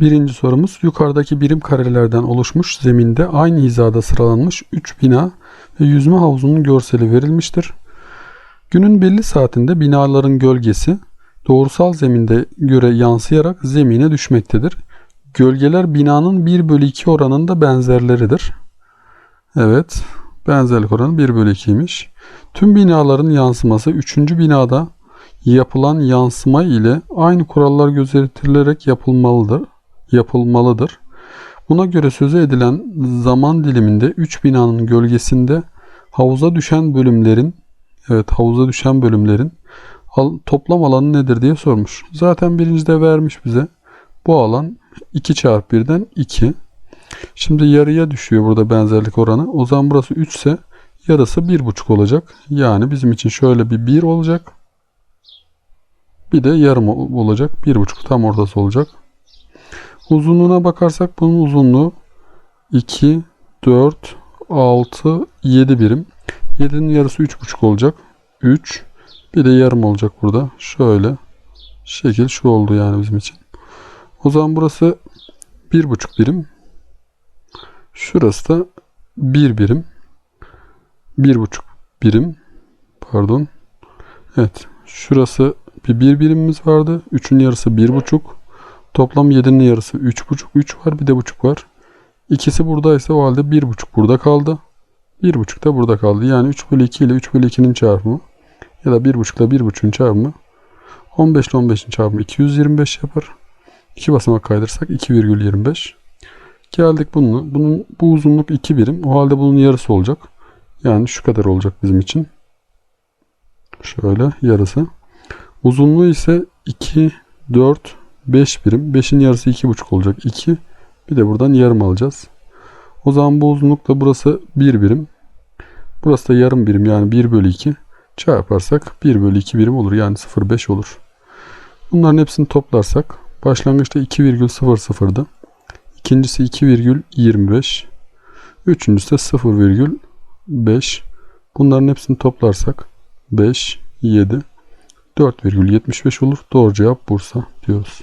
Birinci sorumuz yukarıdaki birim karelerden oluşmuş zeminde aynı hizada sıralanmış 3 bina ve yüzme havuzunun görseli verilmiştir. Günün belli saatinde binaların gölgesi doğrusal zeminde göre yansıyarak zemine düşmektedir. Gölgeler binanın 1 bölü 2 oranında benzerleridir. Evet, benzerlik oranı 1 bölü 2'ymiş. Tüm binaların yansıması 3. binada yapılan yansıma ile aynı kurallar gözetilerek yapılmalıdır. Yapılmalıdır. Buna göre sözü edilen zaman diliminde 3 binanın gölgesinde havuza düşen bölümlerin evet havuza düşen bölümlerin toplam alanı nedir diye sormuş. Zaten birincide vermiş bize. Bu alan 2 çarpı 1'den 2. Şimdi yarıya düşüyor burada benzerlik oranı. O zaman burası 3 ise yarısı 1,5 olacak. Yani bizim için şöyle bir 1 olacak. Bir de yarım ol- olacak. 1,5 tam ortası olacak. Uzunluğuna bakarsak bunun uzunluğu 2, 4, 6, 7 birim. 7'nin yarısı 3,5 olacak. 3. Bir de yarım olacak burada. Şöyle. Şekil şu oldu yani bizim için. O zaman burası 1,5 birim. Şurası da 1 birim. 1,5 birim. Pardon. Evet. Şurası bir 1 birimimiz vardı. 3'ün yarısı 1,5. Toplam 7'nin yarısı 3,5. 3 var bir de buçuk var. İkisi buradaysa o halde 1,5 burada kaldı. 1,5 da burada kaldı. Yani 3 bölü 2 ile 3 bölü 2'nin çarpımı ya da 1,5 ile 1,5'ün çarpımı 15 ile 15'in çarpımı 225 yapar. 2 basamak kaydırsak 2,25. Geldik bununla. Bunun bu uzunluk 2 birim. O halde bunun yarısı olacak. Yani şu kadar olacak bizim için. Şöyle yarısı. Uzunluğu ise 2, 4, 5 birim. 5'in yarısı 2,5 olacak. 2. Bir de buradan yarım alacağız. O zaman bu uzunlukla burası 1 birim. Burası da yarım birim yani 1 bölü 2. Çarparsak 1 bölü 2 birim olur. Yani 0,5 olur. Bunların hepsini toplarsak başlangıçta 2,00'dı. İkincisi 2,25. Üçüncüsü de 0,5. Bunların hepsini toplarsak 5, 7, 4,75 olur. Doğru cevap Bursa diyoruz.